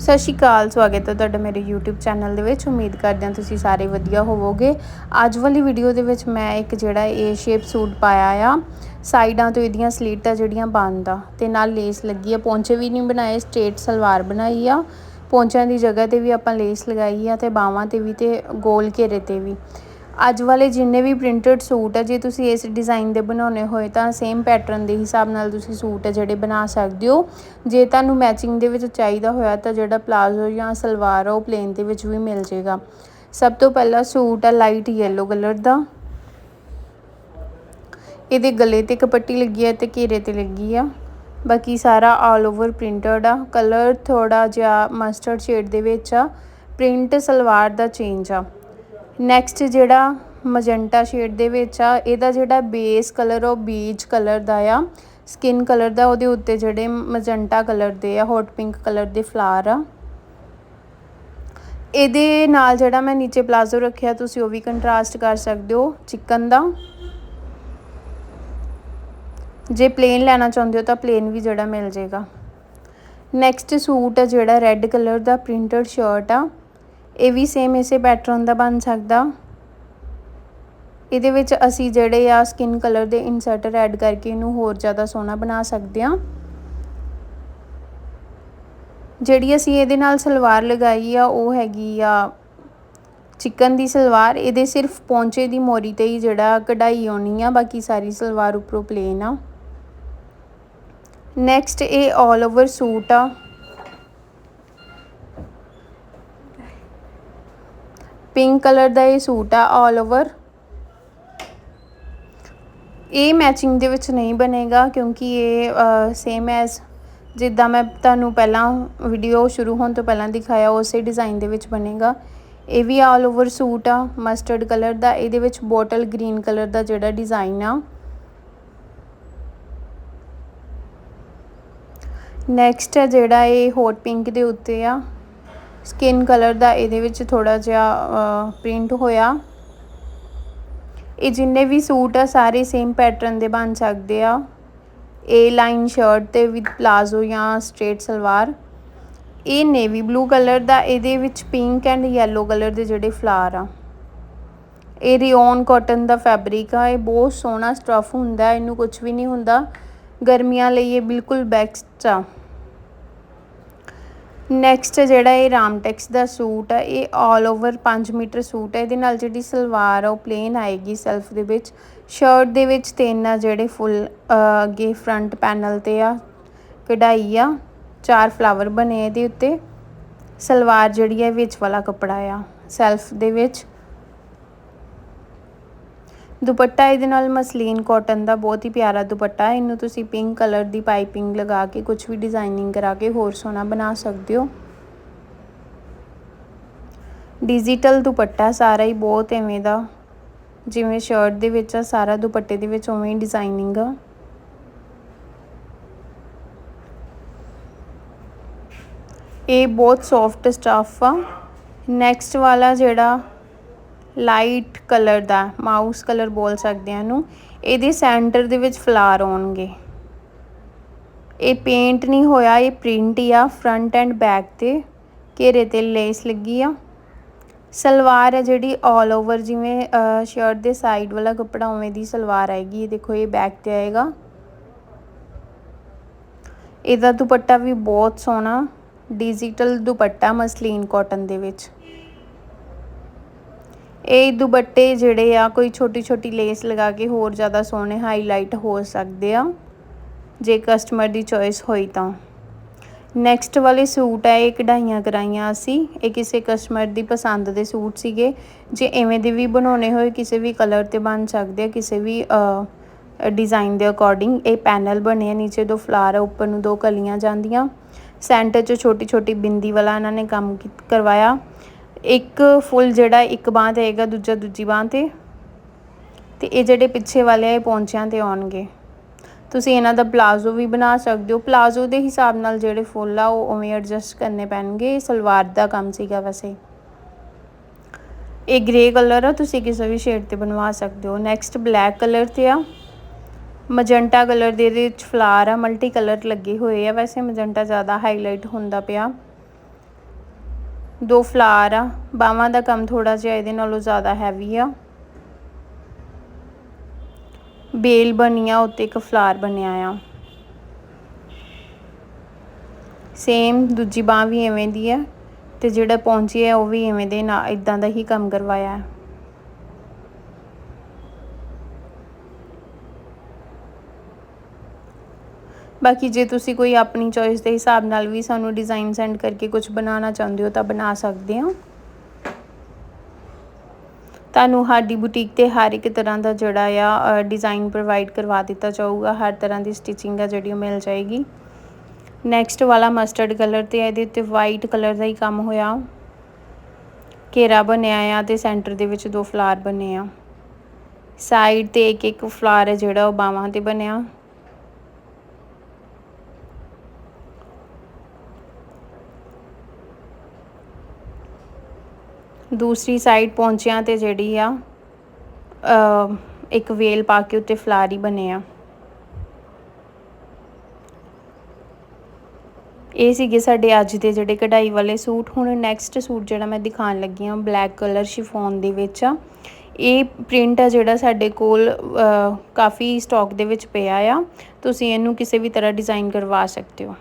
ਸਤਿ ਸ਼੍ਰੀ ਅਕਾਲ, ਸਵਾਗਤ ਹੈ ਤੁਹਾਡਾ ਮੇਰੇ YouTube ਚੈਨਲ ਦੇ ਵਿੱਚ। ਉਮੀਦ ਕਰਦੇ ਹਾਂ ਤੁਸੀਂ ਸਾਰੇ ਵਧੀਆ ਹੋਵੋਗੇ। ਅੱਜ ਵਾਲੀ ਵੀਡੀਓ ਦੇ ਵਿੱਚ ਮੈਂ ਇੱਕ ਜਿਹੜਾ ਏ ਸ਼ੇਪ ਸੂਟ ਪਾਇਆ ਆ, ਸਾਈਡਾਂ ਤੋਂ ਇਹਦੀਆਂ ਸਲੀਟਾਂ ਜਿਹੜੀਆਂ ਬੰਦ ਆ ਤੇ ਨਾਲ ਲੇਸ ਲੱਗੀ ਆ, ਪੌਂਚੇ ਵੀ ਨਹੀਂ ਬਣਾਏ ਸਟ੍ਰੇਟ ਸਲਵਾਰ ਬਣਾਈ ਆ। ਪੌਂਚਿਆਂ ਦੀ ਜਗ੍ਹਾ ਤੇ ਵੀ ਆਪਾਂ ਲੇਸ ਲਗਾਈ ਆ ਤੇ ਬਾਹਾਂ ਤੇ ਵੀ ਤੇ ਗੋਲ ਘੇਰੇ ਤੇ ਵੀ। ਅੱਜ ਵਾਲੇ ਜਿੰਨੇ ਵੀ ਪ੍ਰਿੰਟਡ ਸੂਟ ਆ, ਜੇ ਤੁਸੀਂ ਇਸ ਡਿਜ਼ਾਈਨ ਦੇ ਬਣਾਉਣੇ ਹੋਏ ਤਾਂ ਸੇਮ ਪੈਟਰਨ ਦੇ ਹਿਸਾਬ ਨਾਲ ਤੁਸੀਂ ਸੂਟ ਆ ਜਿਹੜੇ ਬਣਾ ਸਕਦੇ ਹੋ। ਜੇ ਤੁਹਾਨੂੰ ਮੈਚਿੰਗ ਦੇ ਵਿੱਚ ਚਾਹੀਦਾ ਹੋਇਆ ਤਾਂ ਜਿਹੜਾ ਪਲਾਜ਼ੋ ਜਾਂ ਸਲਵਾਰ ਆ, ਉਹ ਪਲੇਨ ਦੇ ਵਿੱਚ ਵੀ ਮਿਲ ਜੇਗਾ ਸਭ ਤੋਂ ਪਹਿਲਾਂ ਸੂਟ ਆ ਲਾਈਟ ਯੈਲੋ ਕਲਰ ਦਾ। ਇਹਦੇ ਗਲੇ ਤੇ ਕਪੱਟੀ ਲੱਗੀ ਹੈ ਤੇ ਘੇਰੇ ਤੇ ਲੱਗੀ ਆ। ਬਾਕੀ ਸਾਰਾ ਆਲ ਓਵਰ ਪ੍ਰਿੰਟਡ ਆ। ਕਲਰ ਥੋੜਾ ਜਿਹਾ ਮਸਟਰਡ ਸ਼ੇਡ ਦੇ ਵਿੱਚ ਆ। ਪ੍ਰਿੰਟ ਸਲਵਾਰ ਦਾ ਚੇਂਜ ਆ। ਨੈਕਸਟ ਜਿਹੜਾ ਮਜੈਂਟਾ ਸ਼ੇਡ ਦੇ ਵਿੱਚ ਆ, ਇਹਦਾ ਜਿਹੜਾ ਬੇਸ ਕਲਰ ਉਹ ਬੀਜ ਕਲਰ ਦਾ ਆ। ਸਕਿਨ ਕਲਰ ਦਾ ਉਹਦੇ ਉੱਤੇ ਜਿਹੜੇ ਮਜੈਂਟਾ ਕਲਰ ਦੇ ਆ ਹੌਟ ਪਿੰਕ ਕਲਰ ਦੇ ਫਲਾਰ ਆ। ਇਹਦੇ ਨਾਲ ਜਿਹੜਾ ਮੈਂ ਨੀਚੇ ਪਲਾਜ਼ੋ ਰੱਖਿਆ, ਤੁਸੀਂ ਉਹ ਵੀ ਕੰਟਰਾਸਟ ਕਰ ਸਕਦੇ ਹੋ ਚਿਕਨ ਦਾ। ਜੇ ਪਲੇਨ ਲੈਣਾ ਚਾਹੁੰਦੇ ਹੋ ਤਾਂ ਪਲੇਨ ਵੀ ਜਿਹੜਾ ਮਿਲ ਜੇਗਾ। ਨੈਕਸਟ ਸੂਟ ਹੈ ਜਿਹੜਾ ਰੈੱਡ ਕਲਰ ਦਾ ਪ੍ਰਿੰਟਡ ਸ਼ਰਟ ਆ। ਇਹ ਵੀ ਸੇਮ ਇਸੇ ਪੈਟਰਨ ਦਾ ਬਣ ਸਕਦਾ। ਇਹਦੇ ਵਿੱਚ ਅਸੀਂ ਜਿਹੜੇ ਆ ਸਕਿਨ ਕਲਰ ਦੇ ਇਨਸਰਟਰ ਐਡ ਕਰਕੇ ਇਹਨੂੰ ਹੋਰ ਜ਼ਿਆਦਾ ਸੋਹਣਾ ਬਣਾ ਸਕਦੇ ਆ ਜਿਹੜੀ ਅਸੀਂ ਇਹਦੇ ਨਾਲ ਸਲਵਾਰ ਲਗਾਈ ਆ, ਉਹ ਹੈਗੀ ਆ ਚਿਕਨ ਦੀ ਸਲਵਾਰ। ਇਹਦੇ ਸਿਰਫ ਪੌਂਚੇ ਦੀ ਮੋਰੀ ਤੇ ਹੀ ਜਿਹੜਾ ਕਢਾਈ ਆਉਣੀ ਆ, ਬਾਕੀ ਸਾਰੀ ਸਲਵਾਰ ਉੱਪਰੋਂ ਪਲੇਨ ਆ। ਨੈਕਸਟ ਇਹ 올 ਓਵਰ ਸੂਟ ਆ। ਪਿੰਕ ਕਲਰ ਦਾ ਇਹ ਸੂਟ ਆ 올 ਓਵਰ ਇਹ ਮੈਚਿੰਗ ਦੇ ਵਿੱਚ ਨਹੀਂ ਬਣੇਗਾ ਕਿਉਂਕਿ ਇਹ ਸੇਮ ਐਸ ਜਿੱਦਾਂ ਮੈਂ ਤੁਹਾਨੂੰ ਪਹਿਲਾਂ ਵੀਡੀਓ ਸ਼ੁਰੂ ਹੋਣ ਤੋਂ ਪਹਿਲਾਂ ਦਿਖਾਇਆ, ਉਸੇ ਡਿਜ਼ਾਈਨ ਦੇ ਵਿੱਚ ਬਣੇਗਾ। ਇਹ ਵੀ ਆਲ ਓਵਰ ਸੂਟ ਆ ਮਸਟਰਡ ਕਲਰ ਦਾ, ਇਹਦੇ ਵਿੱਚ ਬੋਟਲ ਗ੍ਰੀਨ ਕਲਰ ਦਾ ਜਿਹੜਾ ਡਿਜ਼ਾਈਨ ਆ। ਨੈਕਸਟ ਹੈ ਜਿਹੜਾ ਇਹ ਹੌਟ ਪਿੰਕ ਦੇ ਉੱਤੇ ਆ। ਸਕਿਨ ਕਲਰ ਦਾ ਇਹਦੇ ਵਿੱਚ ਥੋੜਾ ਜਿਹਾ ਪ੍ਰਿੰਟ ਹੋਇਆ। ਇਹ ਜਿੰਨੇ ਵੀ ਸੂਟ ਆ, ਸਾਰੇ ਸੇਮ ਪੈਟਰਨ ਦੇ ਬਣ ਸਕਦੇ ਆ। ਏ ਲਾਈਨ ਸ਼ਰਟ ਤੇ ਵਿਦ ਪਲਾਜ਼ੋ ਜਾਂ ਸਟ੍ਰੇਟ ਸਲਵਾਰ। ਇਹ ਨੇਵੀ ਬਲੂ ਕਲਰ ਦਾ, ਇਹਦੇ ਵਿੱਚ ਪਿੰਕ ਐਂਡ ਯੈਲੋ ਕਲਰ ਦੇ ਜਿਹੜੇ ਫਲਾਰ ਆ। ਇਹ ਰਿਓਨ ਕਾਟਨ ਦਾ ਫੈਬਰਿਕ ਆ, ਇਹ ਬਹੁਤ ਸੋਹਣਾ ਸਟਫ ਹੁੰਦਾ, ਇਹਨੂੰ ਕੁਝ ਵੀ ਨਹੀਂ ਹੁੰਦਾ। ਗਰਮੀਆਂ ਲਈ ਇਹ ਬਿਲਕੁਲ ਬੈਸਟ ਆ। ਨੈਕਸਟ ਜਿਹੜਾ ਇਹ ਰਾਮਟੈਕਸ ਦਾ ਸੂਟ ਆ, ਇਹ ਆਲ ਓਵਰ 5 ਮੀਟਰ ਸੂਟ ਹੈ ਇਹਦੇ ਨਾਲ ਜਿਹੜੀ ਸਲਵਾਰ ਆ, ਉਹ ਪਲੇਨ ਆਏਗੀ ਸੈਲਫ ਦੇ ਵਿੱਚ। ਸ਼ਰਟ ਦੇ ਵਿੱਚ ਤਿੰਨ ਆ ਜਿਹੜੇ ਫੁੱਲ ਅੱਗੇ ਫਰੰਟ ਪੈਨਲ ਤੇ ਆ, ਕਢਾਈ ਆ। ਚਾਰ ਫਲਾਵਰ ਬਣੇ ਇਹਦੇ ਉੱਤੇ। ਸਲਵਾਰ ਜਿਹੜੀ ਹੈ ਵਿੱਚ ਵਾਲਾ ਕੱਪੜਾ ਆ। ਸੈਲਫ ਦੇ ਵਿੱਚ। ਦੁਪੱਟਾ ਇਹਦੇ ਨਾਲ ਮਸਲੀਨ ਕਾਟਨ ਦਾ ਬਹੁਤ ਹੀ ਪਿਆਰਾ ਦੁਪੱਟਾ ਇਹਨੂੰ ਤੁਸੀਂ ਪਿੰਕ ਕਲਰ ਦੀ ਪਾਈਪਿੰਗ ਲਗਾ ਕੇ ਕੁਝ ਵੀ ਡਿਜ਼ਾਈਨਿੰਗ ਕਰਾ ਕੇ ਹੋਰ ਸੋਹਣਾ ਬਣਾ ਸਕਦੇ ਹੋ। ਡਿਜੀਟਲ ਦੁਪੱਟਾ ਸਾਰਾ ਹੀ ਬਹੁਤ ਐਵੇਂ ਦਾ, ਜਿਵੇਂ ਸ਼ਰਟ ਦੇ ਵਿੱਚ ਆ, ਸਾਰਾ ਦੁਪੱਟੇ ਦੇ ਵਿੱਚ ਉਵੇਂ ਹੀ ਡਿਜ਼ਾਈਨਿੰਗ ਆ। ਇਹ ਬਹੁਤ ਸੌਫਟ ਸਟਫ ਆ। ਨੈਕਸਟ ਵਾਲਾ ਜਿਹੜਾ ਲਾਈਟ ਕਲਰ ਦਾ, ਮਾਊਸ ਕਲਰ ਬੋਲ ਸਕਦੇ ਆ ਇਹਨੂੰ। ਇਹਦੇ ਸੈਂਟਰ ਦੇ ਵਿੱਚ ਫਲਾਰ ਆਉਣਗੇ। ਇਹ ਪੇਂਟ ਨਹੀਂ ਹੋਇਆ, ਇਹ ਪ੍ਰਿੰਟ ਹੀ ਆ, ਫਰੰਟ ਐਂਡ ਬੈਕ ਤੇ। ਘੇਰੇ ਤੇ ਲੇਸ ਲੱਗੀ ਆ। ਸਲਵਾਰ ਹੈ ਜਿਹੜੀ 올 ਓਵਰ ਜਿਵੇਂ ਸ਼ਰਟ ਦੇ ਸਾਈਡ ਵਾਲਾ ਕੱਪੜਾ, ਉਵੇਂ ਦੀ ਸਲਵਾਰ ਆਏਗੀ। ਇਹ ਦੇਖੋ, ਇਹ ਬੈਕ ਤੇ ਆਏਗਾ। ਇਹਦਾ ਦੁਪੱਟਾ ਵੀ ਬਹੁਤ ਸੋਹਣਾ। ਡਿਜੀਟਲ ਦੁਪੱਟਾ, ਮਸਲੀਨ ਕਾਟਨ ਦੇ ਵਿੱਚ। ਇਹ ਦੁਪੱਟੇ ਜਿਹੜੇ ਆ, ਕੋਈ ਛੋਟੀ ਛੋਟੀ ਲੇਸ ਲਗਾ ਕੇ ਹੋਰ ਜ਼ਿਆਦਾ ਸੋਹਣੇ ਹਾਈਲਾਈਟ ਹੋ ਸਕਦੇ ਆ। ਜੇ ਕਸਟਮਰ ਦੀ ਚੋਇਸ ਹੋਈ ਤਾਂ। ਨੈਕਸਟ ਵਾਲੇ ਸੂਟ ਹੈ ਇਹ ਕਢਾਈਆਂ ਕਰਾਈਆਂ ਅਸੀਂ। ਇਹ ਕਿਸੇ ਕਸਟਮਰ ਦੀ ਪਸੰਦ ਦੇ ਸੂਟ ਸੀਗੇ। ਜੇ ਐਵੇਂ ਦੇ ਵੀ ਬਣਾਉਣੇ ਹੋਏ, ਕਿਸੇ ਵੀ ਕਲਰ ਤੇ ਬਣ ਸਕਦੇ ਆ, ਕਿਸੇ ਵੀ ਡਿਜ਼ਾਈਨ ਦੇ ਅਕੋਰਡਿੰਗ ਇਹ ਪੈਨਲ ਬਣੇ ਆ, ਨੀਚੇ ਦੋ ਫਲਾਰ ਆ, ਉੱਪਰ ਨੂੰ ਦੋ ਕਲੀਆਂ ਜਾਂਦੀਆਂ। ਸੈਂਟਰ 'ਚ ਛੋਟੀ ਛੋਟੀ ਬਿੰਦੀ ਵਾਲਾ ਇਹਨਾਂ ਨੇ ਕੰਮ ਕਰਵਾਇਆ। ਇੱਕ ਫੁੱਲ ਜਿਹੜਾ ਇੱਕ ਬਾਹ ਤੇ ਆਏਗਾ, ਦੂਜਾ ਦੂਜੀ ਬਾਹ ਤੇ। ਤੇ ਇਹ ਜਿਹੜੇ ਪਿੱਛੇ ਵਾਲੇ ਆ, ਇਹ ਪੌਂਚਿਆਂ ਤੇ ਆਉਣਗੇ। ਤੁਸੀਂ ਇਹਨਾਂ ਦਾ ਪਲਾਜ਼ੋ ਵੀ ਬਣਾ ਸਕਦੇ ਹੋ। ਪਲਾਜ਼ੋ ਦੇ ਹਿਸਾਬ ਨਾਲ ਜਿਹੜੇ ਫੁੱਲ ਆ, ਉਹ ਉਵੇਂ ਐਡਜਸਟ ਕਰਨੇ ਪੈਣਗੇ। ਸਲਵਾਰ ਦਾ ਕੰਮ ਸੀਗਾ ਵੈਸੇ। ਇਹ ਗ੍ਰੇ ਕਲਰ ਆ, ਤੁਸੀਂ ਕਿਸੇ ਵੀ ਸ਼ੇਡ ਤੇ ਬਣਵਾ ਸਕਦੇ ਹੋ। ਨੈਕਸਟ ਬਲੈਕ ਕਲਰ ਤੇ ਆ। ਮਜੰਟਾ ਕਲਰ ਦੇ ਵਿੱਚ ਫਲਾਰ ਆ ਮਲਟੀ ਕਲਰ ਲੱਗੇ ਹੋਏ ਆ। ਵੈਸੇ ਮਜੰਟਾ ਜ਼ਿਆਦਾ ਹਾਈਲਾਈਟ ਹੁੰਦਾ ਪਿਆ। ਦੋ ਫਲਾਰ ਆ ਬਾਹਾਂ ਦਾ ਕੰਮ ਥੋੜਾ ਜਿਹਾ ਇਹਦੇ ਨਾਲੋਂ ਜ਼ਿਆਦਾ ਹੈਵੀ ਆ। ਬੇਲ ਬਣੀ ਆ ਉੱਤੇ ਇੱਕ ਫਲਾਰ ਬਣਿਆ ਆ। ਸੇਮ ਦੂਜੀ ਬਾਹ ਵੀ ਐਵੇਂ ਦੀ ਹੈ ਤੇ ਜਿਹੜਾ ਪਹੁੰਚੀ ਹੈ ਉਹ ਵੀ ਐਵੇਂ ਦੇ ਨਾ ਇਦਾਂ ਦਾ ਹੀ ਕੰਮ ਕਰਵਾਇਆ। ਹੈ ਬਾਕੀ ਜੇ ਤੁਸੀਂ ਕੋਈ ਆਪਣੀ ਚੋਇਸ ਦੇ ਹਿਸਾਬ ਨਾਲ ਵੀ ਸਾਨੂੰ ਡਿਜ਼ਾਈਨ ਸੈਂਡ ਕਰਕੇ ਕੁਝ ਬਣਾਉਣਾ ਚਾਹੁੰਦੇ ਹੋ ਤਾਂ ਬਣਾ ਸਕਦੇ ਹੋ। ਤੁਹਾਨੂੰ ਸਾਡੀ ਬੁਟੀਕ ਤੇ ਹਰ ਇੱਕ ਤਰ੍ਹਾਂ ਦਾ ਜਿਹੜਾ ਆ ਡਿਜ਼ਾਈਨ ਪ੍ਰੋਵਾਈਡ ਕਰਵਾ ਦਿੱਤਾ ਜਾਊਗਾ। ਹਰ ਤਰ੍ਹਾਂ ਦੀ ਸਟਿਚਿੰਗ ਆ ਜਿਹੜੀ ਉਹ ਮਿਲ ਜਾਏਗੀ। ਨੈਕਸਟ ਵਾਲਾ ਮਸਟਰਡ ਕਲਰ ਤੇ ਇਹਦੇ ਉੱਤੇ ਵਾਈਟ ਕਲਰ ਦਾ ਹੀ ਕੰਮ ਹੋਇਆ। ਘੇਰਾ ਬਣਿਆ ਆ ਤੇ ਸੈਂਟਰ ਦੇ ਵਿੱਚ ਦੋ ਫਲਾਰ ਬਣੇ ਆ। ਸਾਈਡ ਤੇ ਇੱਕ ਇੱਕ ਫਲਾਰ ਹੈ ਜਿਹੜਾ ਉਹ ਬਾਹਾਂ ਤੇ ਬਣਿਆ। ਦੂਸਰੀ ਸਾਈਡ ਪਹੁੰਚਿਆਂ ਤੇ ਜਿਹੜੀ ਆ ਇੱਕ ਵੇਲ ਪਾ ਕੇ ਉੱਤੇ ਫਲਾਰੀ ਬਣੇ ਆ। ਇਹ ਸੀਗੇ ਸਾਡੇ ਅੱਜ ਦੇ ਜਿਹੜੇ ਕਢਾਈ ਵਾਲੇ ਸੂਟ। ਹੁਣ ਨੈਕਸਟ ਸੂਟ ਜਿਹੜਾ ਮੈਂ ਦਿਖਾਉਣ ਲੱਗੀ ਹਾਂ ਬਲੈਕ ਕਲਰ ਸ਼ਿਫੋਨ ਦੇ ਵਿੱਚ ਆ। ਇਹ ਪ੍ਰਿੰਟ ਆ ਜਿਹੜਾ ਸਾਡੇ ਕੋਲ ਕਾਫੀ ਸਟਾਕ ਦੇ ਵਿੱਚ ਪਿਆ ਆ। ਤੁਸੀਂ ਇਹਨੂੰ ਕਿਸੇ ਵੀ ਤਰ੍ਹਾਂ ਡਿਜ਼ਾਈਨ ਕਰਵਾ ਸਕਦੇ ਹੋ।